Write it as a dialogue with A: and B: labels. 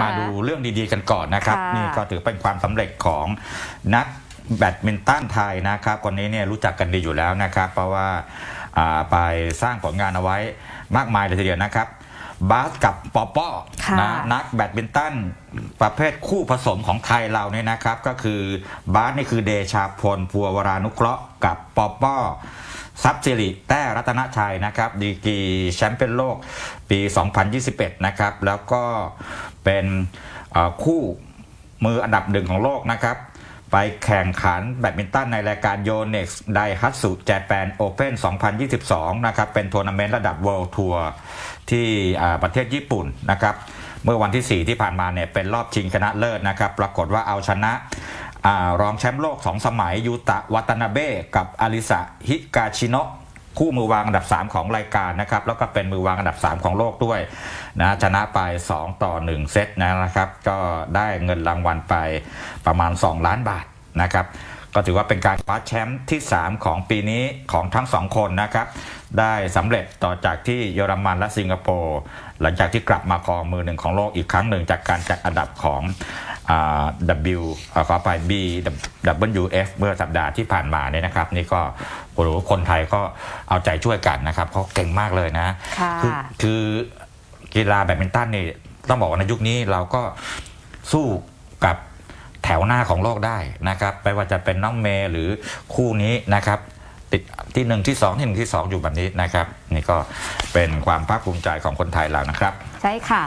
A: มาดูเรื่องดีๆกันก่อนนะครับ
B: ค่ะ
A: นี่ก็ถือเป็นความสำเร็จของนักแบดมินตันไทยนะครับคนนี้เนี่ยรู้จักกันดีอยู่แล้วนะครับ เพราะว่าอ่าไปสร้างผลงานเอาไว้มากมายเลยทีเดียวนะครับ บาสกับปอป้อ
B: ค่ะ
A: นะนักแบดมินตันประเภทคู่ผสมของไทยเราเนี่ยนะครับ ก็คือบาสนี่คือเดชาพลพัววรานุเคราะห์กับปอป้อทรัพย์สิริแต้รัตนชัยนะครับดีกรีแชมป์เปี้ยนโลกปี 2021 นะครับ แล้วก็ เป็นคู่มืออันดับหนึ่งของโลกนะครับ ไปแข่งขันแบดมินตันในรายการโยเน็กซ์ไดฮัตสุแจแปนโอเพน2022 นะครับ เป็นทัวร์นาเมนต์ระดับ World Tour ที่ประเทศญี่ปุ่นนะครับ เมื่อวันที่ 4 ที่ผ่านมาเนี่ยเป็นรอบชิงชนะเลิศนะครับ ปรากฏว่าเอาชนะอรองแชมป์โลก 2 สมัยยูตะวัตนาเบะกับอาริสะฮิกาชิโนะ คู่มือวางอันดับ 3 ของรายการนะครับแล้วก็เป็นมือวางอันดับ 3 ของโลกด้วยนะชนะไป 2 ต่อ 1 เซตนะครับ ก็ได้เงินรางวัลไปประมาณ 2 ล้านบาทนะครับก็ถือว่าเป็นการคว้าแชมป์ที่ 3 ของปีนี้ของทั้งสองคนนะครับ ได้สำเร็จต่อจากที่เยอรมันและสิงคโปร์หลังจากที่กลับมาครองมือหนึ่งของโลกอีกครั้งหนึ่งจากการจัดอันดับของ W อ่าขอไป B WF เมื่อสัปดาห์ที่ผ่านมาเนี่ยนะครับ นี่ก็โอ้โหคนไทยก็เอาใจช่วยกันนะครับเขาเก่งมากเลยนะ
B: ค่ะ
A: อคือกีฬาแบดมินตันนี่ต้องบอกว่าในยุคนี้เราก็สู้กับแถวหน้าของโลกได้นะครับไม่ว่าจะเป็นน้องเมย์หรือคู่นี้นะครับ ติดที่หนึ่งที่สองที่หนึ่งที่สองอยู่แบบนี้นะครับ นี่ก็เป็นความภาคภูมิใจของคนไทยเรานะครับ
B: ใช่ค่ะ